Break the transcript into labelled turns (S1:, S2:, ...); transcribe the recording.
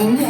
S1: Hallelujah.